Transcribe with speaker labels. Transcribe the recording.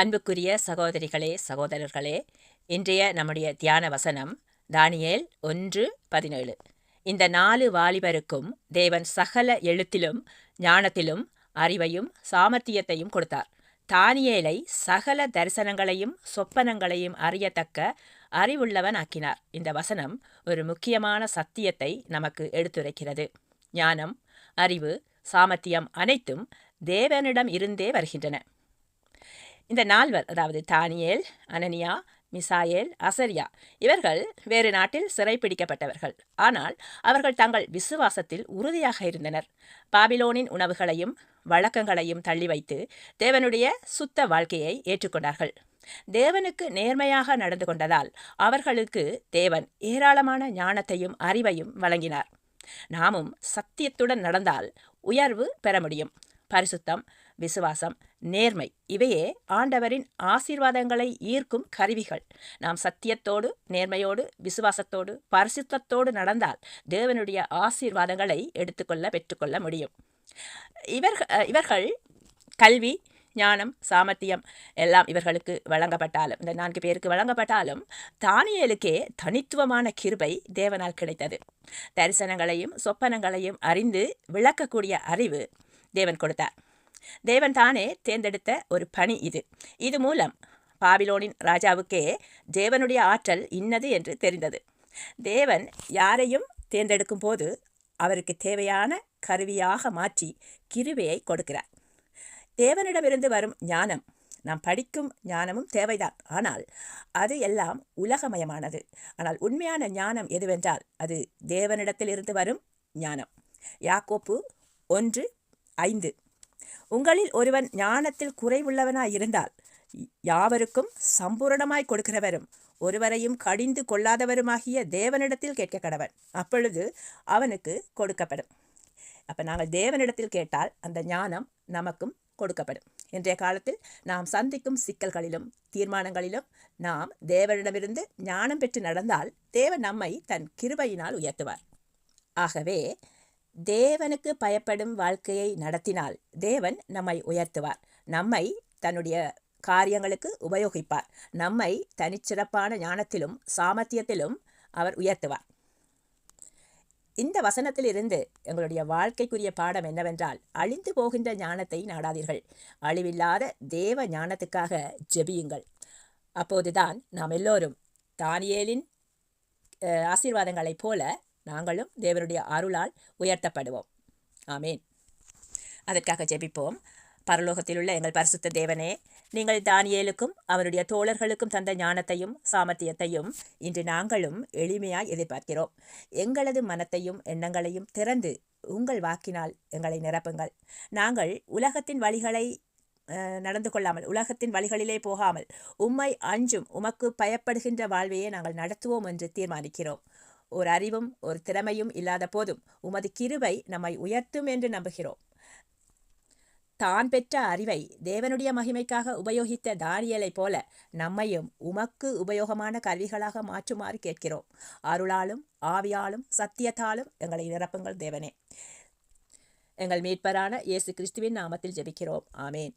Speaker 1: அன்புக்குரிய சகோதரிகளே சகோதரர்களே இன்றைய நம்முடைய தியான வசனம் தானியேல் ஒன்று பதினேழு இந்த நாலு வாலிபருக்கும் தேவன் சகல எழுத்திலும் ஞானத்திலும் அறிவையும் சாமர்த்தியத்தையும் கொடுத்தார் தானியேலை சகல தரிசனங்களையும் சொப்பனங்களையும் அறியத்தக்க அறிவுள்ளவன் ஆக்கினார் இந்த வசனம் ஒரு முக்கியமான சத்தியத்தை நமக்கு எடுத்துரைக்கிறது ஞானம் அறிவு சாமர்த்தியம் அனைத்தும் தேவனிடம் இருந்தே வருகின்றன இந்த நால்வர் அதாவது தானியேல் அனனியா மிசாயேல் அசரியா இவர்கள் வேறு நாட்டில் சிறைப்பிடிக்கப்பட்டவர்கள் ஆனால் அவர்கள் தங்கள் விசுவாசத்தில் உறுதியாக இருந்தனர் பாபிலோனின் உணவுகளையும் வழக்கங்களையும் தள்ளி வைத்து தேவனுடைய சுத்த வாழ்க்கையை ஏற்றுக்கொண்டார்கள் தேவனுக்கு நேர்மையாக நடந்து கொண்டதால் அவர்களுக்கு தேவன் ஏராளமான ஞானத்தையும் அறிவையும் வழங்கினார் நாமும் சத்தியத்துடன் நடந்தால் உயர்வு பெற முடியும் பரிசுத்தம் விசுவாசம் நேர்மை இவையே ஆண்டவரின் ஆசீர்வாதங்களை ஈர்க்கும் கருவிகள் நாம் சத்தியத்தோடு நேர்மையோடு விசுவாசத்தோடு பரிசுத்தத்தோடு நடந்தால் தேவனுடைய ஆசீர்வாதங்களை எடுத்துக்கொள்ள பெற்றுக்கொள்ள முடியும் இவர்கள் இவர்கள் கல்வி ஞானம் சாமர்த்தியம் எல்லாம் இவர்களுக்கு வழங்கப்பட்டாலும் இந்த நான்கு பேருக்கு வழங்கப்பட்டாலும் தானியலுக்கே தனித்துவமான கிருபை தேவனால் கிடைத்தது தரிசனங்களையும் சொப்பனங்களையும் அறிந்து விளக்கக்கூடிய அறிவு தேவன் கொடுத்தார் தேவன் தானே தேர்ந்தெடுத்த ஒரு பணி இது இது மூலம் பாபிலோனின் ராஜாவுக்கே தேவனுடைய ஆற்றல் இன்னது என்று தெரிந்தது தேவன் யாரையும் தேர்ந்தெடுக்கும் போது அவருக்கு தேவையான கருவியாக மாற்றி கிருவியை கொடுக்கிறார் தேவனிடமிருந்து வரும் ஞானம் நாம் படிக்கும் ஞானமும் தேவைதான் ஆனால் அது எல்லாம் உலகமயமானது ஆனால் உண்மையான ஞானம் எதுவென்றால் அது தேவனிடத்திலிருந்து வரும் ஞானம் யாக்கோப்பு ஒன்று ஐந்து உங்களில் ஒருவன் ஞானத்தில் குறைவுள்ளவனாய் இருந்தால் யாவருக்கும் சம்பூரணமாய் கொடுக்கிறவரும் ஒருவரையும் கடிந்து கொள்ளாதவருமாகிய தேவனிடத்தில் கேட்க கடவன் அப்பொழுது அவனுக்கு கொடுக்கப்படும் அப்போ நாங்கள் தேவனிடத்தில் கேட்டால் அந்த ஞானம் நமக்கும் கொடுக்கப்படும் இன்றைய காலத்தில் நாம் சந்திக்கும் சிக்கல்களிலும் தீர்மானங்களிலும் நாம் தேவனிடமிருந்து ஞானம் பெற்று நடந்தால் தேவன் நம்மை தன் கிருபையினால் உயர்த்துவார் ஆகவே தேவனுக்கு பயப்படும் வாழ்க்கையை நடத்தினால் தேவன் நம்மை உயர்த்துவார் நம்மை தன்னுடைய காரியங்களுக்கு உபயோகிப்பார் நம்மை தனிச்சிறப்பான ஞானத்திலும் சாமர்த்தியத்திலும் அவர் உயர்த்துவார் இந்த வசனத்திலிருந்து எங்களுடைய வாழ்க்கைக்குரிய பாடம் என்னவென்றால் அழிந்து போகின்ற ஞானத்தை நாடாதீர்கள் அழிவில்லாத தேவ ஞானத்துக்காக ஜெபியுங்கள் அப்போதுதான் நாம் எல்லோரும் தானியேலின் ஆசீர்வாதங்களைப் போல நாங்களும் தேவனுடைய அருளால் உயர்த்தப்படுவோம் ஆமீன் அதற்காக ஜெபிப்போம் பரலோகத்தில் உள்ள எங்கள் பரிசுத்த தேவனே நீங்கள் தானியலுக்கும் அவருடைய தோழர்களுக்கும் தந்த ஞானத்தையும் சாமர்த்தியத்தையும் இன்று நாங்களும் எளிமையாய் எதிர்பார்க்கிறோம் எங்களது மனத்தையும் எண்ணங்களையும் திறந்து உங்கள் வாக்கினால் எங்களை நிரப்புங்கள் நாங்கள் உலகத்தின் வழிகளை நடந்து கொள்ளாமல் உலகத்தின் வழிகளிலே போகாமல் உம்மை அஞ்சும் உமக்கு பயப்படுகின்ற வாழ்வையே நாங்கள் நடத்துவோம் என்று தீர்மானிக்கிறோம் ஒரு அறிவும் ஒரு திறமையும் இல்லாத போதும் உமது கிருபை நம்மை உயர்த்தும் என்று நம்புகிறோம் தான் பெற்ற அறிவை தேவனுடைய மகிமைக்காக உபயோகித்த தானியலை போல நம்மையும் உமக்கு உபயோகமான கருவிகளாக மாற்றுமாறு கேட்கிறோம் அருளாலும் ஆவியாலும் சத்தியத்தாலும் எங்களை நிரப்புங்கள் தேவனே எங்கள் மீட்பரான இயேசு கிறிஸ்துவின் நாமத்தில் ஜெபிக்கிறோம் ஆமேன்